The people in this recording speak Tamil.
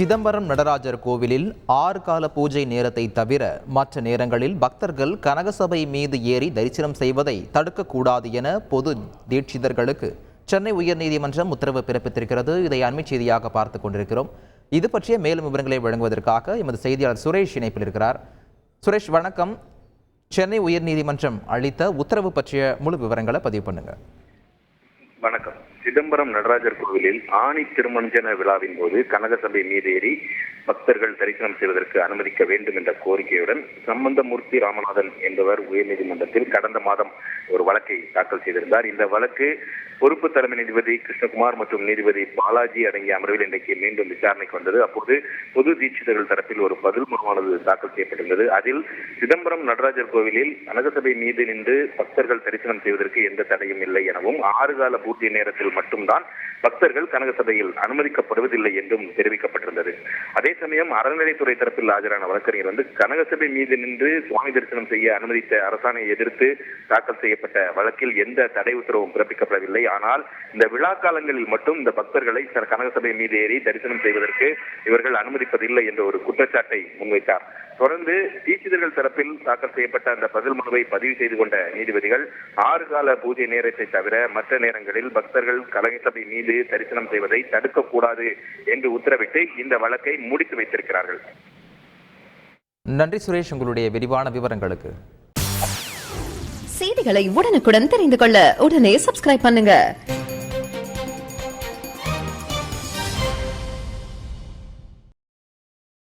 சிதம்பரம் நடராஜர் கோவிலில் ஆறு கால பூஜை நேரத்தை தவிர மற்ற நேரங்களில் பக்தர்கள் கனகசபை மீது ஏறி தரிசனம் செய்வதை தடுக்கக்கூடாது என பொது தீட்சிதர்களுக்கு சென்னை உயர்நீதிமன்றம் உத்தரவு பிறப்பித்திருக்கிறது. இதை அண்மை செய்தியாக பார்த்து கொண்டிருக்கிறோம். இது பற்றிய மேலும் விவரங்களை வழங்குவதற்காக எமது செய்தியாளர் சுரேஷ் இணைப்பில் இருக்கிறார். சுரேஷ் வணக்கம். சென்னை உயர்நீதிமன்றம் அளித்த உத்தரவு பற்றிய முழு விவரங்களை பதிவு பண்ணுங்க. வணக்கம். சிதம்பரம் நடராஜர் கோவிலில் ஆணி திருமஞ்சன விழாவின் போது கனகசபை மீது ஏறி பக்தர்கள் தரிசனம் செய்வதற்கு அனுமதிக்க வேண்டும் என்ற கோரிக்கையுடன் சம்பந்தமூர்த்தி ராமநாதன் என்பவர் உயர்நீதிமன்றத்தில் கடந்த மாதம் ஒரு வழக்கை தாக்கல் செய்திருந்தார். இந்த வழக்கு பொறுப்பு தலைமை நீதிபதி கிருஷ்ணகுமார் மற்றும் நீதிபதி பாலாஜி அடங்கிய அமர்வில் இன்றைக்கு மீண்டும் விசாரணைக்கு வந்தது. அப்போது பொது தீட்சிதர்கள் தரப்பில் ஒரு பதில் மனுவானது தாக்கல் செய்யப்பட்டிருந்தது. அதில் சிதம்பரம் நடராஜர் கோவிலில் கனகசபை மீது நின்று பக்தர்கள் தரிசனம் செய்வதற்கு எந்த தடையும் இல்லை எனவும் ஆறு கால பூஜை நேரத்தில் மட்டும்தான் பக்தர்கள் கனக சபையில் அனுமதிக்கப்படுவதில்லை என்றும் தெரிவிக்கப்பட்டிருந்தது. அதே சமயம் அறநிலைத்துறை தரப்பில் ஆஜரான வழக்கறிஞர் வந்து கனகசபை மீது நின்று சுவாமி தரிசனம் செய்ய அனுமதித்த அரசாணையை எதிர்த்து தாக்கல் செய்யப்பட்ட வழக்கில் எந்த தடை உத்தரவும் பிறப்பிக்கப்படவில்லை. ஆனால் இந்த விழா காலங்களில் மட்டும் இந்த பக்தர்களை கனகசபை மீது ஏறி தரிசனம் செய்வதற்கு இவர்கள் அனுமதிப்பதில்லை என்ற ஒரு குற்றச்சாட்டை முன்வைத்தார். தொடர்ந்து தீட்சிதர்கள் தரப்பில் தாக்கல் செய்யப்பட்ட அந்த பதில் மனுவை பதிவு செய்து கொண்ட நீதிபதிகள் ஆறு கால பூஜை நேரத்தை தவிர மற்ற நேரங்களில் பக்தர்கள் கனகசபை மீது தரிசனம் செய்வதை தடுக்கக்கூடாது என்று உத்தரவிட்டு இந்த வழக்கை முடித்து வைத்திருக்கிறார்கள். நன்றி சுரேஷ் உங்களுடைய விரிவான விவரங்களுக்கு. செய்திகளை உடனுக்குடன் தெரிந்து கொள்ள உடனே சப்ஸ்கிரைப் பண்ணுங்க.